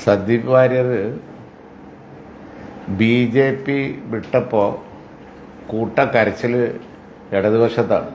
Sandeep Warrier B J P വിട്ടപ്പോൾ കൂട്ടക്കരച്ചിൽ ഇടതുവശത്താണ്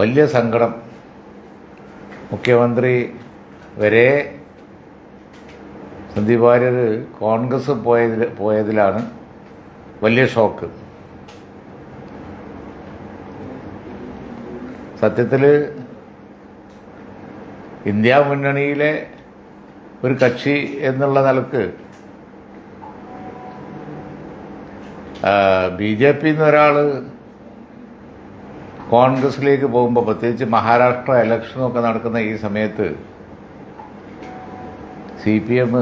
വലിയ സങ്കടം. മുഖ്യമന്ത്രി വരെ സന്ദീപ് വാര്യർ കോൺഗ്രസ് പോയതിൽ പോയതിലാണ് വലിയ ഷോക്ക്. സത്യത്തിൽ ഇന്ത്യ മുന്നണിയിലെ ഒരു കക്ഷി എന്നുള്ള നിലയ്ക്ക് ബി ജെ പി ഒരാൾ കോൺഗ്രസിലേക്ക് പോകുമ്പോൾ പ്രത്യേകിച്ച് മഹാരാഷ്ട്ര ഇലക്ഷനൊക്കെ നടക്കുന്ന ഈ സമയത്ത് സി പി എം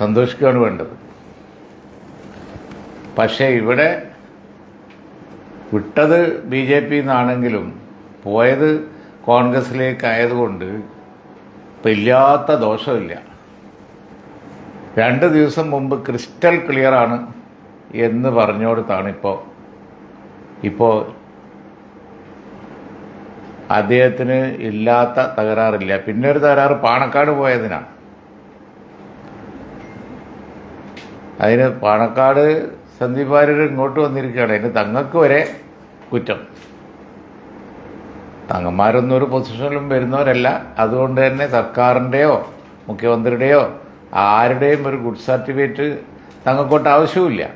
സന്തോഷിക്കുകയാണ് വേണ്ടത്. പക്ഷേ ഇവിടെ വിട്ടത് ബി ജെ പി എന്നാണെങ്കിലും പോയത് കോൺഗ്രസിലേക്ക് ആയതുകൊണ്ട് ഇപ്പം ഇല്ലാത്ത ദോഷമില്ല. രണ്ട് ദിവസം മുമ്പ് ക്രിസ്റ്റൽ ക്ലിയറാണ് എന്ന് പറഞ്ഞോടത്താണ് ഇപ്പോൾ ഇപ്പോൾ അദ്ദേഹത്തിന് ഇല്ലാത്ത തകരാറില്ല. പിന്നെ ഒരു തകരാറ് പാണക്കാട് പോയതിനാണ് അതിന് പാണക്കാട് സന്ദീപ് വാര്യർ ഇങ്ങോട്ട് വന്നിരിക്കുകയാണ്. അതിന് തങ്ങൾക്ക് വരെ കുറ്റം. തങ്ങന്മാരൊന്നും ഒരു പൊസിഷനിലും വരുന്നവരല്ല. അതുകൊണ്ട് തന്നെ സർക്കാരിന്റെയോ മുഖ്യമന്ത്രിയുടെയോ ആരുടെയും ഒരു ഗുഡ് സർട്ടിഫിക്കറ്റ് തങ്ങൾക്കോട്ട് ആവശ്യമില്ല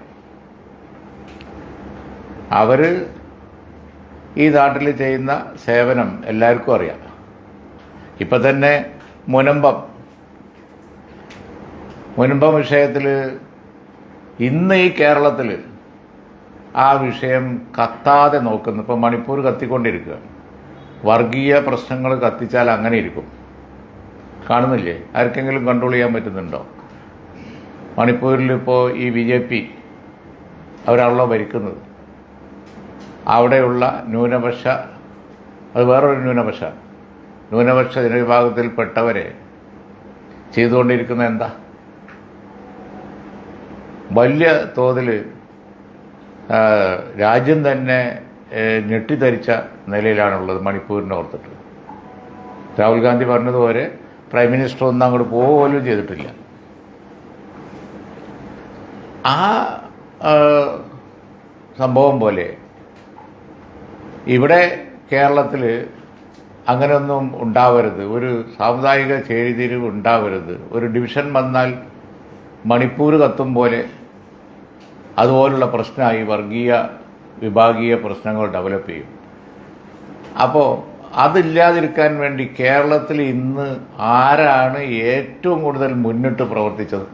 അവർ ഈ നാട്ടിൽ ചെയ്യുന്ന സേവനം എല്ലാവർക്കും അറിയാം. ഇപ്പം തന്നെ മുനമ്പം. മുനമ്പം വിഷയത്തിൽ ഇന്ന് ഈ കേരളത്തിൽ ആ വിഷയം കത്താതെ നോക്കുന്നു. ഇപ്പം മണിപ്പൂർ കത്തിക്കൊണ്ടിരിക്കുകയാണ്. വർഗീയ പ്രശ്നങ്ങൾ കത്തിച്ചാൽ അങ്ങനെ ഇരിക്കും. കാണുന്നില്ലേ? ആർക്കെങ്കിലും കൺട്രോൾ ചെയ്യാൻ പറ്റുന്നുണ്ടോ? മണിപ്പൂരിൽ ഇപ്പോൾ ഈ ബി ജെ പി അവരാണല്ലോ ഭരിക്കുന്നത്. അവിടെയുള്ള ന്യൂനപക്ഷ അത് വേറൊരു ന്യൂനപക്ഷ. ന്യൂനപക്ഷ ജനവിഭാഗത്തിൽപ്പെട്ടവരെ ചെയ്തുകൊണ്ടിരിക്കുന്ന എന്താ? വലിയ തോതിൽ രാജ്യം തന്നെ ഞെട്ടിധരിച്ച നിലയിലാണുള്ളത് മണിപ്പൂരിനെ ഓർത്തിട്ട്. രാഹുൽ ഗാന്ധി പറഞ്ഞതുപോലെ പ്രൈം മിനിസ്റ്റർ ഒന്നും അങ്ങോട്ട് പോലും ചെയ്തിട്ടില്ല. ആ സംഭവം പോലെ ഇവിടെ കേരളത്തിൽ അങ്ങനെയൊന്നും ഉണ്ടാവരുത്. ഒരു സാമുദായിക ചേരിതിരിവ് ഉണ്ടാവരുത്. ഒരു ഡിവിഷൻ വന്നാൽ മണിപ്പൂർ കത്തും പോലെ അതുപോലുള്ള പ്രശ്നമായി വർഗീയ വിഭാഗീയ പ്രശ്നങ്ങൾ ഡെവലപ്പ് ചെയ്യും. അപ്പോൾ അതില്ലാതിരിക്കാൻ വേണ്ടി കേരളത്തിൽ ഇന്ന് ആരാണ് ഏറ്റവും കൂടുതൽ മുന്നിട്ട് പ്രവർത്തിച്ചത്?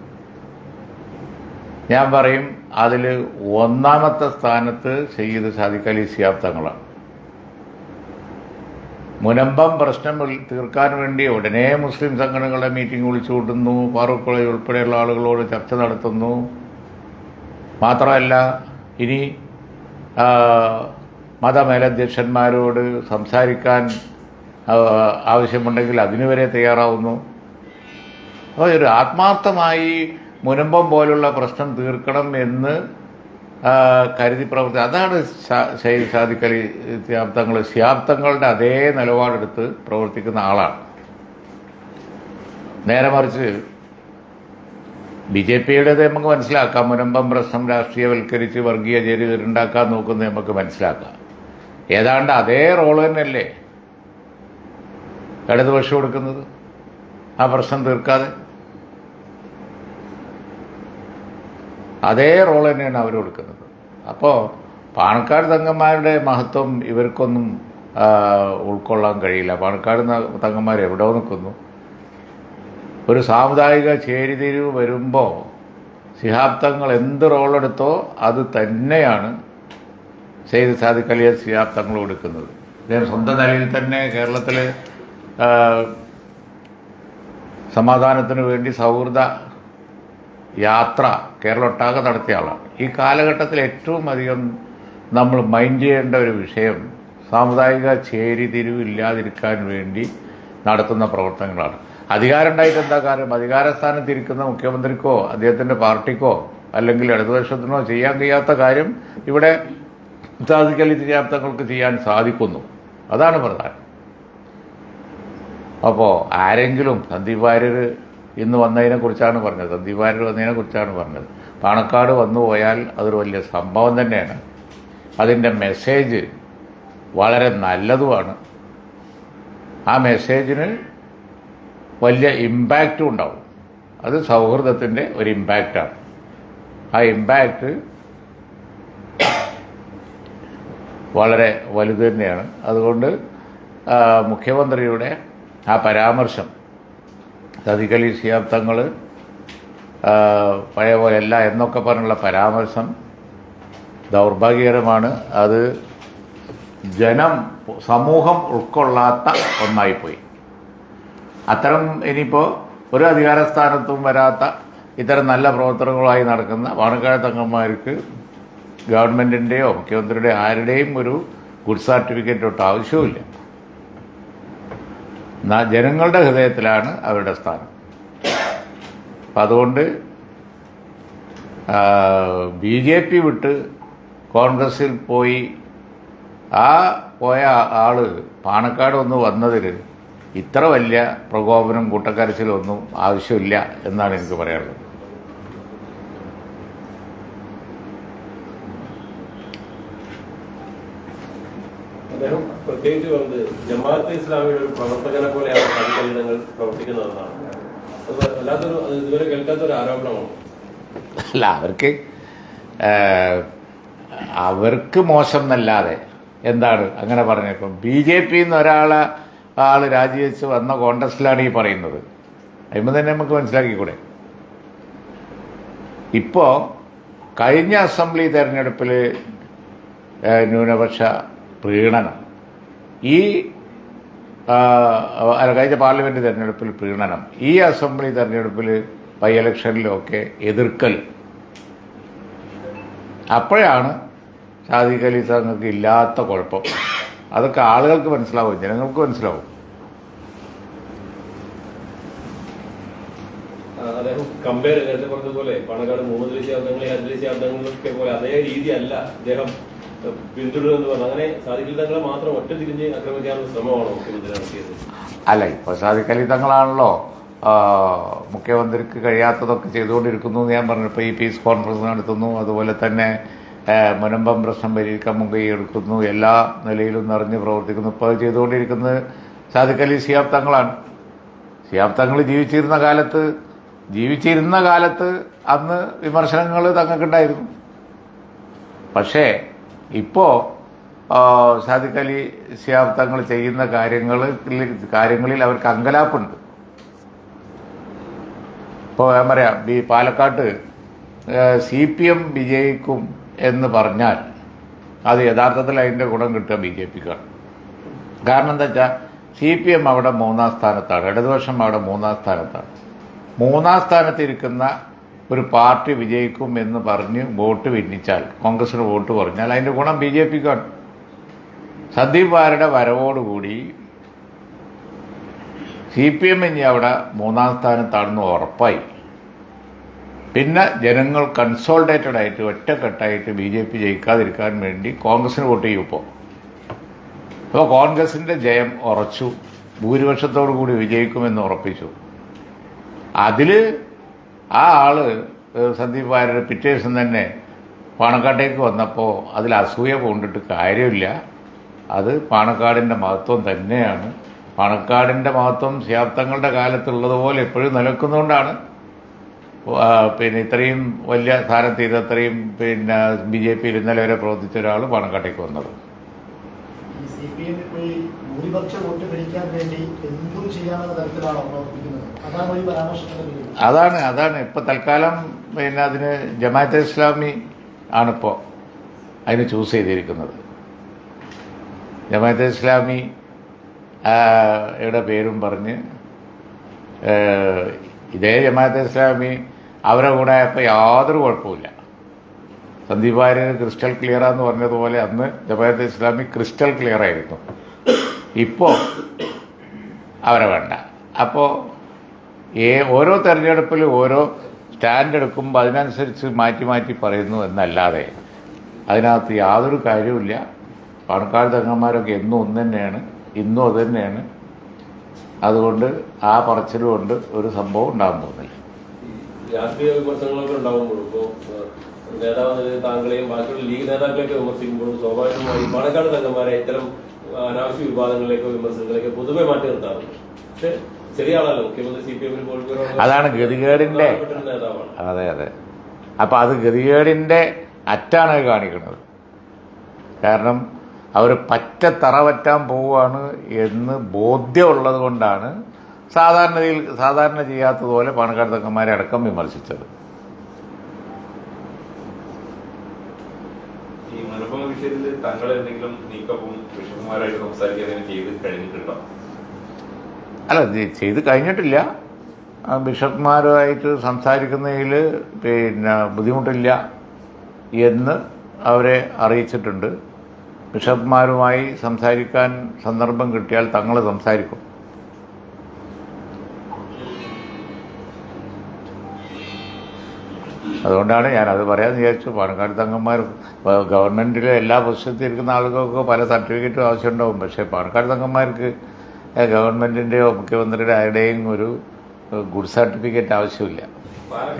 ഞാൻ പറയും അതിൽ ഒന്നാമത്തെ സ്ഥാനത്ത് ചെയ്ത് സാദിഖ് അലി സിയാബ് മുനമ്പം പ്രശ്നം തീർക്കാൻ വേണ്ടി ഉടനെ മുസ്ലിം സംഘടനകളുടെ മീറ്റിംഗ് വിളിച്ചു കൂട്ടുന്നു ഫാറൂഖ് ഉൾപ്പെടെയുള്ള ആളുകളോട് ചർച്ച നടത്തുന്നു. മാത്രമല്ല ഇനി മതമേലധ്യക്ഷന്മാരോട് സംസാരിക്കാൻ ആവശ്യമുണ്ടെങ്കിൽ അതിനുവരെ തയ്യാറാവുന്നു. അപ്പോൾ ഒരു ആത്മാർത്ഥമായി മുനമ്പം പോലുള്ള പ്രശ്നം തീർക്കണം എന്ന് കരുതി പ്രവർത്തി അതാണ് ഷെയ്ഖ് സാദിഖ് അലി ശാബ്ദങ്ങൾ ശാബ്ദങ്ങളുടെ അതേ നിലപാടെടുത്ത് പ്രവർത്തിക്കുന്ന ആളാണ്. നേരെ മറിച്ച് ബി ജെ പിയുടേത് നമുക്ക് മനസ്സിലാക്കാം. മുനമ്പം പ്രശ്നം രാഷ്ട്രീയവൽക്കരിച്ച് വർഗീയ ചേരിതിരുണ്ടാക്കാൻ നോക്കുന്നത് നമുക്ക് മനസ്സിലാക്കാം. ഏതാണ്ട് അതേ റോൾ തന്നെയല്ലേ ഇടതുപക്ഷം കൊടുക്കുന്നത്? ആ പ്രശ്നം തീർക്കാതെ? അതേ റോൾ തന്നെയാണ് അവർ കൊടുക്കുന്നത്. അപ്പോൾ പാണക്കാട് തങ്ങന്മാരുടെ മഹത്വം ഇവർക്കൊന്നും ഉൾക്കൊള്ളാൻ കഴിയില്ല. പാണക്കാട് തങ്ങന്മാർ എവിടെ നിൽക്കുന്നു. ഒരു സാമുദായിക ചേരിതിരിവ് വരുമ്പോൾ സിഹാബ്ദങ്ങൾ എന്ത് റോളെടുത്തോ അത് തന്നെയാണ് സെയ്ദ് സാദിഖ് അലിയ ശിഹാബ് തങ്ങൾ കൊടുക്കുന്നത്. അദ്ദേഹം സ്വന്തം നിലയിൽ തന്നെ കേരളത്തിൽ സമാധാനത്തിന് വേണ്ടി സൗഹൃദ യാത്ര കേരളൊട്ടാകെ നടത്തിയ ആളാണ്. ഈ കാലഘട്ടത്തിൽ ഏറ്റവും അധികം നമ്മൾ മൈൻഡ് ചെയ്യേണ്ട ഒരു വിഷയം സാമുദായിക ചേരിതിരിവില്ലാതിരിക്കാൻ വേണ്ടി നടത്തുന്ന പ്രവർത്തനങ്ങളാണ്. അധികാരം ഉണ്ടായിട്ട് എന്താ കാര്യം? അധികാരസ്ഥാനത്തിരിക്കുന്ന മുഖ്യമന്ത്രിക്കോ അദ്ദേഹത്തിന്റെ പാർട്ടിക്കോ അല്ലെങ്കിൽ ഇടതുപക്ഷത്തിനോ ചെയ്യാൻ കഴിയാത്ത കാര്യം ഇവിടെ സാധിക്കൽ തിരിയാപ്തങ്ങൾക്ക് ചെയ്യാൻ സാധിക്കുന്നു. അതാണ് പ്രധാനം. അപ്പോൾ ആരെങ്കിലും സന്ദീപ് വാര്യർ ഇന്ന് വന്നതിനെ കുറിച്ചാണ് പറഞ്ഞത്. സന്ദീപ് വാര്യർ വന്നതിനെ കുറിച്ചാണ് പറഞ്ഞത്. പാണക്കാട് വന്നു പോയാൽ അതൊരു വലിയ സംഭവം തന്നെയാണ്. അതിന്റെ മെസ്സേജ് വളരെ നല്ലതുമാണ്. ആ മെസ്സേജിന് വലിയ ഇമ്പാക്റ്റും ഉണ്ടാവും. അത് സൗഹൃദത്തിന്റെ ഒരു ഇമ്പാക്റ്റാണ് ആ ഇമ്പാക്റ്റ് വളരെ വലുത് തന്നെയാണ്. അതുകൊണ്ട് മുഖ്യമന്ത്രിയുടെ ആ പരാമർശം സദിഖലി തങ്ങൾ പഴയ പോലെ അല്ല എന്നൊക്കെ പറഞ്ഞുള്ള പരാമർശം ദൗർഭാഗ്യകരമാണ്. അത് ജനം സമൂഹം ഉൾക്കൊള്ളാത്ത ഒന്നായിപ്പോയി. അത്തരം ഇനിയിപ്പോൾ ഒരു അധികാര സ്ഥാനത്തും വരാത്ത ഇത്തരം നല്ല പ്രവർത്തനങ്ങളായി നടക്കുന്ന പാണക്കാട് തങ്ങന്മാർക്ക് ഗവൺമെന്റിന്റെയോ മുഖ്യമന്ത്രിയുടെയോ ആരുടെയും ഒരു ഗുഡ് സർട്ടിഫിക്കറ്റ് തൊട്ട് ആവശ്യവുമില്ല. ജനങ്ങളുടെ ഹൃദയത്തിലാണ് അവരുടെ സ്ഥാനം. അപ്പം അതുകൊണ്ട് ബി ജെ പി വിട്ട് കോൺഗ്രസിൽ പോയി ആ പോയ ആൾ പാണക്കാട് ഒന്ന് വന്നതിൽ ഇത്ര വലിയ പ്രകോപനം കൂട്ടക്കരച്ചിലൊന്നും ആവശ്യമില്ല എന്നാണ് എനിക്ക് പറയാനുള്ളത്. അദ്ദേഹം പ്രത്യേകിച്ച് പറഞ്ഞത് ജമാഅത്തെ ഇസ്ലാമിയുടെ ഒരു പ്രവർത്തകനെ പോലെയാണ് കളികളിടങ്ങൾ പ്രവർത്തിക്കുന്നതെന്നാണ് അത് വല്ലാത്തൊരു അത് ഇതുവരെ കേൾക്കാത്തൊരു ആരോപണമാണ്. അല്ല അവർക്ക് അവർക്ക് മോശം എന്നല്ലാതെ എന്താണ് അങ്ങനെ പറഞ്ഞേക്കും ബി ജെ പി എന്ന് ഒരാളെ ആൾ രാജിവെച്ച് വന്ന കോൺടസ്റ്റിലാണ് ഈ പറയുന്നത്. അതിന് തന്നെ നമുക്ക് മനസ്സിലാക്കിക്കൂടെ? ഇപ്പോൾ കഴിഞ്ഞ അസംബ്ലി തെരഞ്ഞെടുപ്പിൽ ന്യൂനപക്ഷ പ്രീണനം. ഈ കഴിഞ്ഞ പാർലമെന്റ് തെരഞ്ഞെടുപ്പിൽ പ്രീണനം. ഈ അസംബ്ലി തെരഞ്ഞെടുപ്പിൽ ബൈ ഇലക്ഷനിലൊക്കെ എതിർക്കൽ. അപ്പോഴാണ് ഷാദിഖ് അലി തങ്ങൾക്ക് ഇല്ലാത്ത കുഴപ്പം. അതൊക്കെ ആളുകൾക്ക് മനസ്സിലാവും ജനങ്ങൾക്ക് മനസ്സിലാവും. അദ്ദേഹം കമ്പയർ നേരത്തെ പറഞ്ഞതുപോലെ പാണക്കാട് മൂന്ന് ദേശീയാബ്ദങ്ങളെ അഞ്ച് ദേശീയാബ്ദങ്ങളിലൊക്കെ പോലെ അതേ രീതിയല്ല അദ്ദേഹം പിന്തുടരുമെന്ന് പറഞ്ഞു അങ്ങനെ തങ്ങളെ മാത്രം ഒറ്റ തിരിഞ്ഞ് ആക്രമിക്കാനുള്ള ശ്രമമാണോ മുഖ്യമന്ത്രി നടത്തിയത്? അല്ല ഇപ്പൊ സാധിക്കലി തങ്ങളാണല്ലോ മുഖ്യമന്ത്രിക്ക് കഴിയാത്തതൊക്കെ ചെയ്തുകൊണ്ടിരിക്കുന്നു ഞാൻ പറഞ്ഞു ഇപ്പോൾ ഈ പീസ് കോൺഫറൻസ് നടത്തുന്നു അതുപോലെ തന്നെ മുനമ്പം പ്രശ്നം പരിഹരിക്കാൻ മുൻകൈ എടുക്കുന്നു. എല്ലാ നിലയിലും നിറഞ്ഞ് പ്രവർത്തിക്കുന്നു. ഇപ്പോൾ അത് ചെയ്തുകൊണ്ടിരിക്കുന്നത് സാധുക്കലി അലി സിയാബ് തങ്ങളാണ്. സിയാബ് തങ്ങൾ ജീവിച്ചിരുന്ന കാലത്ത് ജീവിച്ചിരുന്ന കാലത്ത് അന്ന് വിമർശനങ്ങൾ തങ്ങൾക്കുണ്ടായിരുന്നു. പക്ഷേ ഇപ്പോൾ സാദിഖ് അലി സിയാബ് തങ്ങൾ ചെയ്യുന്ന കാര്യങ്ങൾ കാര്യങ്ങളിൽ അവർക്ക് അങ്കലാപ്പുണ്ട്. ഇപ്പോൾ ഞാൻ പറയാം ഈ പാലക്കാട്ട് സി പി എം വിജയിക്കും എന്ന് പറഞ്ഞാൽ അത് യഥാർത്ഥത്തിൽ അതിന്റെ ഗുണം കിട്ടുക ബി ജെ പിക്കാണ് കാരണം എന്താ വെച്ചാൽ സി പി എം അവിടെ മൂന്നാം സ്ഥാനത്താണ് ഇടതുപക്ഷം അവിടെ മൂന്നാം സ്ഥാനത്താണ്. മൂന്നാം സ്ഥാനത്തിരിക്കുന്ന ഒരു പാർട്ടി വിജയിക്കും എന്ന് പറഞ്ഞ് വോട്ട് ഭിന്നിച്ചാൽ കോൺഗ്രസിന് വോട്ട് കുറഞ്ഞാൽ അതിന്റെ ഗുണം ബി ജെ പിക്കാണ്. സന്ദീപ് വാരുടെ വരവോടുകൂടി സി പി എം ഇനി അവിടെ മൂന്നാം സ്ഥാനത്താണെന്ന് ഉറപ്പായി. പിന്നെ ജനങ്ങൾ കൺസോൾട്ടേറ്റഡ് ആയിട്ട് ഒറ്റക്കെട്ടായിട്ട് ബി ജെ പി ജയിക്കാതിരിക്കാൻ വേണ്ടി കോൺഗ്രസിന് വോട്ട് ചെയ്യും ഇപ്പോൾ അപ്പോൾ കോൺഗ്രസിന്റെ ജയം ഉറച്ചു. ഭൂരിപക്ഷത്തോടു കൂടി വിജയിക്കുമെന്ന് ഉറപ്പിച്ചു. അതിൽ ആ ആൾ സന്ദീപ് വാര്യർ പിറ്റേ ദിവസം തന്നെ പാണക്കാട്ടേക്ക് വന്നപ്പോൾ അതിൽ അസൂയ കൊണ്ടിട്ട് കാര്യമില്ല. അത് പാണക്കാടിന്റെ മഹത്വം തന്നെയാണ്. പാണക്കാടിന്റെ മഹത്വം ശാബ്ദങ്ങളുടെ കാലത്തുള്ളതുപോലെ എപ്പോഴും നിലനിൽക്കുന്നതുകൊണ്ടാണ് പിന്നെ ഇത്രയും വലിയ സ്ഥാനത്ത് ചെയ്ത് അത്രയും പിന്നെ ബി ജെ പിയിൽ ഇന്നലെ വരെ പ്രവർത്തിച്ച ഒരാൾ പാണക്കാട്ടേക്ക് വന്നത്. അതാണ് അതാണ് ഇപ്പൊ തൽക്കാലം പിന്നെ അതിന് ജമാഅത്തെ ഇസ്ലാമി ആണിപ്പോ അതിന് ചൂസ് ചെയ്തിരിക്കുന്നത്. ജമാഅത്തെ ഇസ്ലാമി യുടെ പേരും പറഞ്ഞ് ഇതേ ജമാഅത്തെ ഇസ്ലാമി അവരെ കൂടെ ആയപ്പോൾ യാതൊരു കുഴപ്പമില്ല സന്ദീപ് വാര്യർ ക്രിസ്റ്റൽ ക്ലിയറാന്ന് പറഞ്ഞതുപോലെ അന്ന് ജമാഅത്തെ ഇസ്ലാമി ക്രിസ്റ്റൽ ക്ലിയർ ആയിരുന്നു. ഇപ്പോൾ അവരെ വേണ്ട. അപ്പോൾ ഏ ഓരോ തെരഞ്ഞെടുപ്പിലും ഓരോ സ്റ്റാൻഡ് എടുക്കുമ്പോൾ അതിനനുസരിച്ച് മാറ്റി മാറ്റി പറയുന്നു എന്നല്ലാതെ അതിനകത്ത് യാതൊരു കാര്യവുമില്ല. പണക്കാട് തങ്ങന്മാരൊക്കെ എന്നും ഒന്ന് തന്നെയാണ് ഇന്നും അത് തന്നെയാണ് അതുകൊണ്ട് ആ പറച്ചിലുകൊണ്ട് ഒരു സംഭവം ഉണ്ടാകാൻ പോകുന്നില്ല. രാഷ്ട്രീയ വിമർശനങ്ങളൊക്കെ ഉണ്ടാകുമ്പോഴും ഇപ്പോ ഏഹ്, നേതാവ് നിലയിൽ താങ്കളെയും ബാക്കിയുള്ള ലീഗ് നേതാക്കളെയൊക്കെ വിമർശിക്കുമ്പോൾ സ്വാഭാവികമായി പാണക്കാട് തങ്ങന്മാരെ ഇത്തരം അനാവശ്യ വിവാദങ്ങളിലേക്കോ വിമർശനങ്ങളിലേക്കോ പൊതുവെ മാറ്റി നിർത്താറുണ്ട്. പക്ഷെ ചെറിയ ആളല്ല മുഖ്യമന്ത്രി സി പി എമ്മിന് അതാണ് ഗതികേടിന്റെ അതെ അതെ. അപ്പം അത് ഗതികേടിന്റെ അറ്റാണ് കാണിക്കുന്നത്. കാരണം അവർ പറ്റ തറ പറ്റാൻ പോവുകയാണ് എന്ന് ബോധ്യമുള്ളത് കൊണ്ടാണ് സാധാരണയിൽ സാധാരണ ചെയ്യാത്തതുപോലെ പാണക്കാട് തങ്ങന്മാരെ അടക്കം വിമർശിച്ചത്. ഈ വിഷയത്തിൽ എന്തെങ്കിലും നീക്കവും ചെയ്ത് കഴിഞ്ഞിട്ടുണ്ടോ? അല്ല ചെയ്ത് കഴിഞ്ഞിട്ടില്ല. ബിഷപ്പ്മാരുമായിട്ട് സംസാരിക്കുന്നതിൽ പിന്നെ ബുദ്ധിമുട്ടില്ല എന്ന് അവരെ അറിയിച്ചിട്ടുണ്ട്. ബിഷപ്പ്മാരുമായി സംസാരിക്കാൻ സന്ദർഭം കിട്ടിയാൽ തങ്ങൾ സംസാരിക്കും. അതുകൊണ്ടാണ് ഞാൻ അത് പറയാമെന്ന് വിചാരിച്ചു. പാണക്കാട് തങ്ങന്മാർ ഗവൺമെന്റിലെ എല്ലാ പൊസിഷനിൽ ഇരിക്കുന്ന ആളുകൾക്ക് പല സർട്ടിഫിക്കറ്റും ആവശ്യമുണ്ടാവും. പക്ഷേ പാണക്കാട് തങ്ങന്മാർക്ക് ഗവൺമെന്റിന്റെയോ മുഖ്യമന്ത്രിയുടെ ആരുടെയും ഒരു ഗുഡ് സർട്ടിഫിക്കറ്റ് ആവശ്യമില്ല.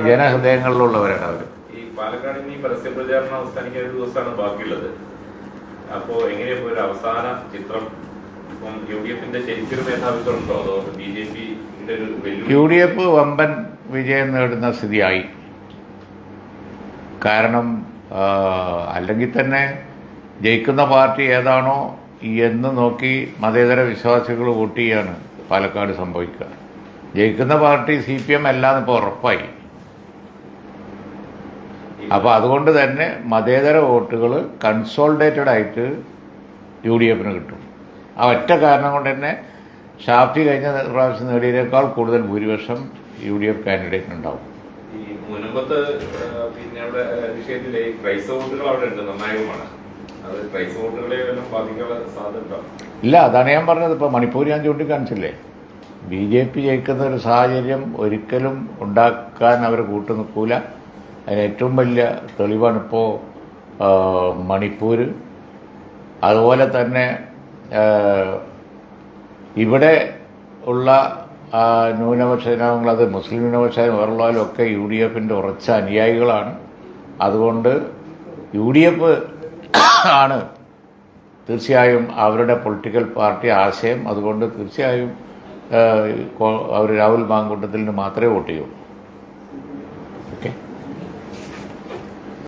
ജനഹൃദയങ്ങളിലുള്ളവരാണ് അവർ ഈ പാലക്കാട് ഇനി അവസാനിക്കാൻ ഒരു ദിവസമാണ് ബാക്കിയുള്ളത്. അപ്പോൾ ഒരു അവസാന ചിത്രം? ഇപ്പം യു ഡി എഫിന്റെ ശരിക്കൊരു മേധാവിത്വം ഉണ്ടോ? അതോ ബി ജെ പിയുടെ ഒരു യു ഡി എഫ് വമ്പൻ വിജയം നേടുന്ന സ്ഥിതിയായി. കാരണം അല്ലെങ്കിൽ തന്നെ ജയിക്കുന്ന പാർട്ടി ഏതാണോ എന്ന് നോക്കി മതേതര വിശ്വാസികൾ വോട്ട് ചെയ്യാണ് പാലക്കാട് സംഭവിക്കുക. ജയിക്കുന്ന പാർട്ടി സി പി എം അല്ലാന്ന് ഇപ്പോൾ ഉറപ്പായി. അപ്പോൾ അതുകൊണ്ട് തന്നെ മതേതര വോട്ടുകൾ കൺസോൾഡേറ്റഡ് ആയിട്ട് യു ഡി എഫിന് കിട്ടും. ആ ഒറ്റ കാരണം കൊണ്ട് തന്നെ ഷാഫി കഴിഞ്ഞ പ്രാവശ്യം നേടിയതിനേക്കാൾ കൂടുതൽ ഭൂരിപക്ഷം യു ഡി എഫ് കാൻഡിഡേറ്റിനുണ്ടാവും ഈ മുനമ്പത്ത് പിന്നെ അവിടെ വിഷയത്തിലെ ഈ ക്രൈസ്തവ വോട്ടുകൾ അവിടെ ഉണ്ട് നിർണായകമാണ്. അത് പ്രൈസ് വോട്ടുകളെ എല്ലാം ബാധിക്കാനുള്ള സാധ്യത ഇല്ല അതാണ് ഞാൻ പറഞ്ഞത്. ഇപ്പോൾ മണിപ്പൂർ ഞാൻ ചൂണ്ടിക്കാണിച്ചില്ലേ? ബി ജെ പി ജയിക്കുന്ന ഒരു സാഹചര്യം ഒരിക്കലും ഉണ്ടാക്കാൻ അവർ കൂട്ടു നിൽക്കൂല. അതിന് ഏറ്റവും വലിയ തെളിവാണ് തെളിവാണിപ്പോൾ മണിപ്പൂർ അതുപോലെ തന്നെ ഇവിടെ ഉള്ള ന്യൂനപക്ഷ ജനങ്ങൾ അത് മുസ്ലിം ന്യൂനപക്ഷ വേറുള്ളവരും ഒക്കെ യു ഡി എഫിന്റെ ഉറച്ച അനുയായികളാണ്. അതുകൊണ്ട് യു ഡി എഫ് ആണ് തീർച്ചയായും അവരുടെ പൊളിറ്റിക്കൽ പാർട്ടി ആശയം. അതുകൊണ്ട് തീർച്ചയായും അവർ രാഹുൽ മാങ്കൂട്ടത്തിന് മാത്രമേ വോട്ട് ചെയ്യൂ